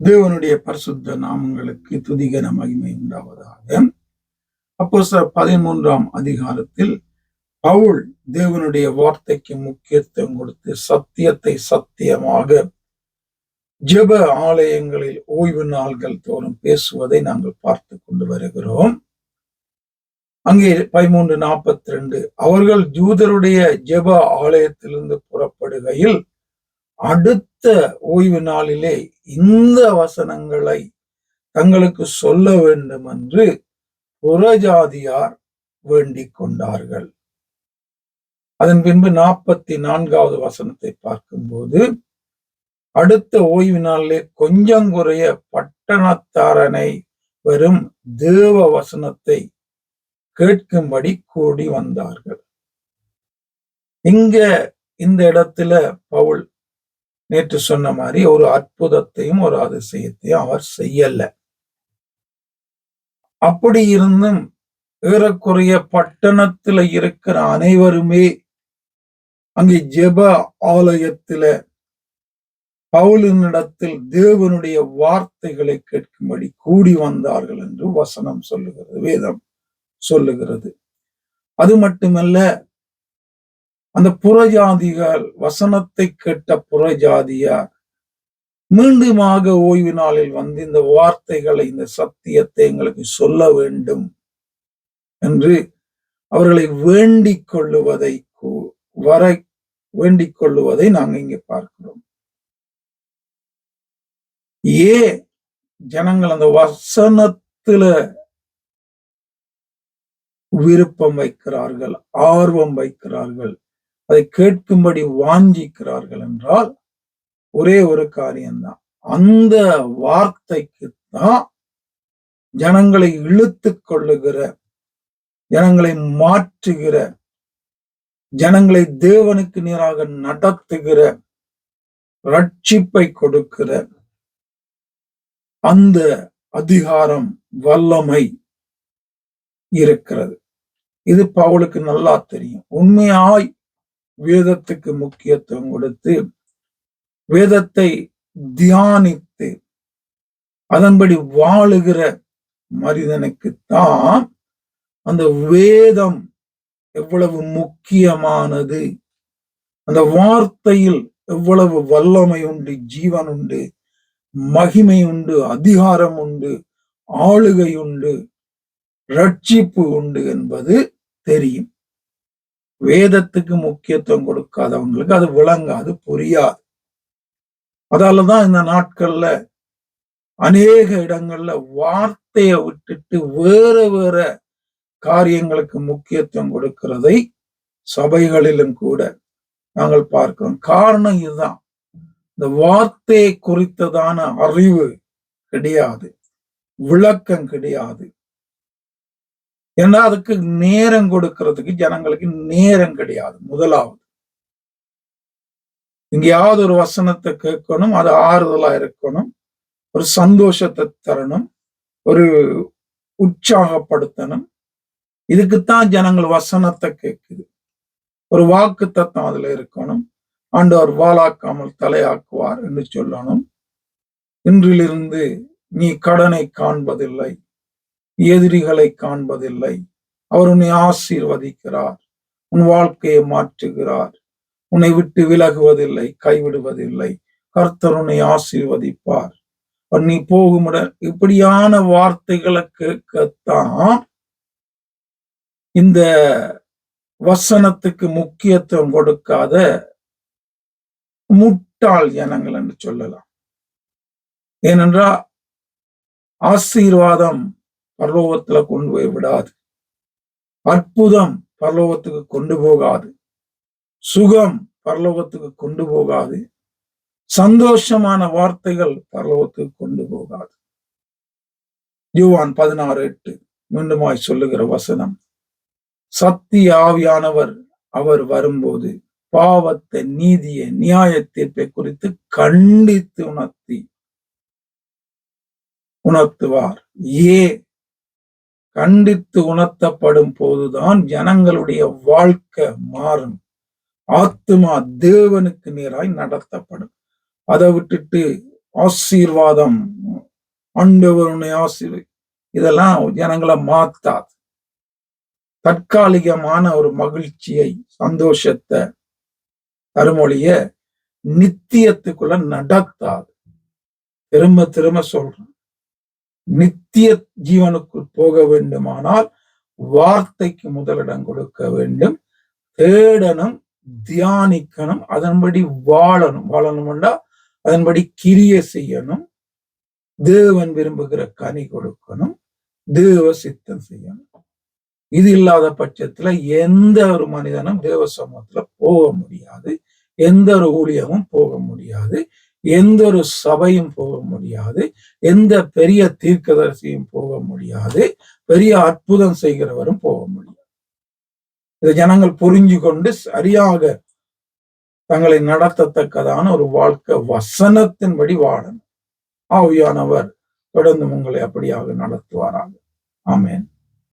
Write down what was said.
தேவனுடைய பரிசுத்த நாமங்களுக்கு துதிகன மகிமை உண்டாவதாக. அப்போ சார் பதிமூன்றாம் அதிகாரத்தில் பவுல் தேவனுடைய வார்த்தைக்கு முக்கியத்துவம் கொடுத்து சத்தியத்தை சத்தியமாக ஜெப ஆலயங்களில் ஓய்வு நாள்கள் தோறும் பேசுவதை நாங்கள் பார்த்து கொண்டு வருகிறோம். அங்கே பதிமூன்று நாற்பத்தி ரெண்டு அவர்கள் ஜூதருடைய ஜெப ஆலயத்திலிருந்து புறப்படுகையில் அடுத்த ஓய்வு நாளிலே இந்த வசனங்களை தங்களுக்கு சொல்ல வேண்டும் என்று புறஜாதியார் வேண்டிக் கொண்டார்கள். அதன் பின்பு நாற்பத்தி நான்காவது வசனத்தை பார்க்கும்போது அடுத்த ஓய்வு நாளிலே கொஞ்சம் குறைய பட்டணத்தாரனை வரும் தேவ வசனத்தை கேட்கும்படி கூடி வந்தார்கள். இங்க இந்த இடத்துல பவுல் நேற்று சொன்ன மாதிரி ஒரு அற்புதத்தையும் ஒரு அதிசயத்தையும் அவர் செய்யல. அப்படி இருந்தும் ஏறக்குறைய பட்டணத்துல இருக்கிற அனைவருமே அங்கே ஜெப ஆலயத்துல பவுலினிடத்தில் தேவனுடைய வார்த்தைகளை கேட்கும்படி கூடி வந்தார்கள் என்று வசனம் சொல்லுகிறது வேதம் சொல்லுகிறது. அது மட்டுமல்ல அந்த புறஜாதிகள் வசனத்தை கேட்ட புறஜாதியார் மீண்டுமாக ஓய்வு நாளில் வந்து இந்த வார்த்தைகளை இந்த சத்தியத்தை எங்களுக்கு சொல்ல வேண்டும் என்று அவர்களை வேண்டிக் கொள்ளுவதை வர வேண்டிக் கொள்ளுவதை நாங்க இங்க பார்க்கிறோம். ஏ ஜனங்கள் அந்த வசனத்துல விருப்பம் வைக்கிறார்கள் ஆர்வம் வைக்கிறார்கள். அதை கேட்கும்படி வாஞ்சிக்கிறார்கள் என்றால் ஒரே ஒரு காரியம்தான். அந்த வார்த்தைக்கு தான் ஜனங்களை இழுத்து கொள்ளுகிற ஜனங்களை மாற்றுகிற ஜனங்களை தேவனுக்கு நேராக நடத்துகிற ரட்சிப்பை கொடுக்கிற அந்த அதிகாரம் வல்லமை இருக்கிறது. இது பவுலுக்கு நல்லா தெரியும். உண்மையாய் வேதத்துக்கு முக்கியத்துவம் கொடுத்து வேதத்தை தியானித்து அதன்படி வாழுகிற மனிதனுக்குத்தான் அந்த வேதம் எவ்வளவு முக்கியமானது அந்த வார்த்தையில் எவ்வளவு வல்லமை உண்டு ஜீவன் உண்டு மகிமை உண்டு அதிகாரம் உண்டு ஆளுகை உண்டு ரட்சிப்பு உண்டு என்பது தெரியும். வேதத்துக்கு முக்கியத்துவம் கொடுக்காதவங்களுக்கு அது விளங்காது புரியாது. அதாலதான் இந்த நாட்கள்ல அநேக இடங்கள்ல வார்த்தையை விட்டுட்டு வேற வேற காரியங்களுக்கு முக்கியத்துவம் கொடுக்கிறதை சபைகளிலும் கூட நாங்கள் பார்க்கிறோம். காரணம் இதுதான். இந்த வார்த்தையை குறித்ததான அறிவு கிடையாது விளக்கம் கிடையாது. ஏன்னா அதுக்கு நேரம் கொடுக்கறதுக்கு ஜனங்களுக்கு நேரம் கிடையாது. முதலாவது. எங்கேயாவது ஒரு வசனத்தை கேட்கணும் அது ஆறுதலா இருக்கணும் ஒரு சந்தோஷத்தை தரணும் ஒரு உற்சாகப்படுத்தணும். இதுக்குத்தான் ஜனங்கள் வசனத்தை கேட்குது. ஒரு வாக்கு தத்துவம் அதுல இருக்கணும். ஆண்டவர் வாழாக்காமல் தலையாக்குவார் என்று சொல்லணும். இன்றிலிருந்து நீ கடனை காண்பதில்லை. எதிரிகளை காண்பதில்லை. அவர் உன்னை ஆசீர்வதிக்கிறார். உன் வாழ்க்கையை மாற்றுகிறார். உன்னை விட்டு விலகுவதில்லை கைவிடுவதில்லை. கர்த்தர் உன்னை ஆசீர்வதிப்பார். நீ போகுமுடன் இப்படியான வார்த்தைகளை கேட்கத்தான் இந்த வசனத்துக்கு முக்கியத்துவம் கொடுக்காத முட்டாள் ஜனங்கள் என்று சொல்லலாம். ஏனென்றால் ஆசீர்வாதம் பரலோகத்துல கொண்டு போய் விடாது. அற்புதம் பரலோகத்துக்கு கொண்டு போகாது. சுகம் பரலோகத்துக்கு கொண்டு போகாது. சந்தோஷமான வார்த்தைகள் பரலோகத்துக்கு கொண்டு போகாது. யுவான் பதினாறு எட்டு மீண்டுமாய் சொல்லுகிற வசனம் சக்தி ஆவியானவர் அவர் வரும்போது பாவத்தை நீதியை நியாய தீர்ப்பை குறித்து கண்டித்து உணர்த்தி உணர்த்துவார். ஏ கண்டித்து உணர்த்தப்படும் போதுதான் ஜனங்களுடைய வாழ்க்கை மாறும். ஆத்மா தேவனுக்கு நேராய் நடத்தப்படும். அதை விட்டுட்டு ஆசீர்வாதம் ஆண்டவருடைய உன்னை ஆசீர்வை இதெல்லாம் ஜனங்களை மாத்தாது. தற்காலிகமான ஒரு மகிழ்ச்சியை சந்தோஷத்தை தருமொழிய நித்தியத்துக்குள்ள நடத்தாது. திரும்ப திரும்ப சொல்றேன். நித்திய ஜீவனுக்குள் போக வேண்டுமானால் வார்த்தைக்கு முதலிடம் கொடுக்க வேண்டும். தேடணும் தியானிக்கணும் அதன்படி வாழணும். வாழணும்னா அதன்படி கிரிய செய்யணும். தேவன் விரும்புகிற கனி கொடுக்கணும். தேவ சித்தம் செய்யணும். இது இல்லாத பட்சத்துல எந்த ஒரு மனிதனும் தேவ சமூகத்துல போக முடியாது. எந்த ஒரு ஊழியமும் போக முடியாது. எந்த ஒரு சபையும் போக முடியாது. எந்த பெரிய தீர்க்கதரிசியும் போக முடியாது. பெரிய அற்புதம் செய்கிறவரும் போக முடியாது. இதை ஜனங்கள் புரிஞ்சு கொண்டு சரியாக தங்களை நடத்தத்தக்கதான ஒரு வாழ்க்கை வசனத்தின்படி வாழணும். ஆவியானவர் தொடர்ந்து உங்களை அப்படியாக நடத்துவாராக. ஆமேன்.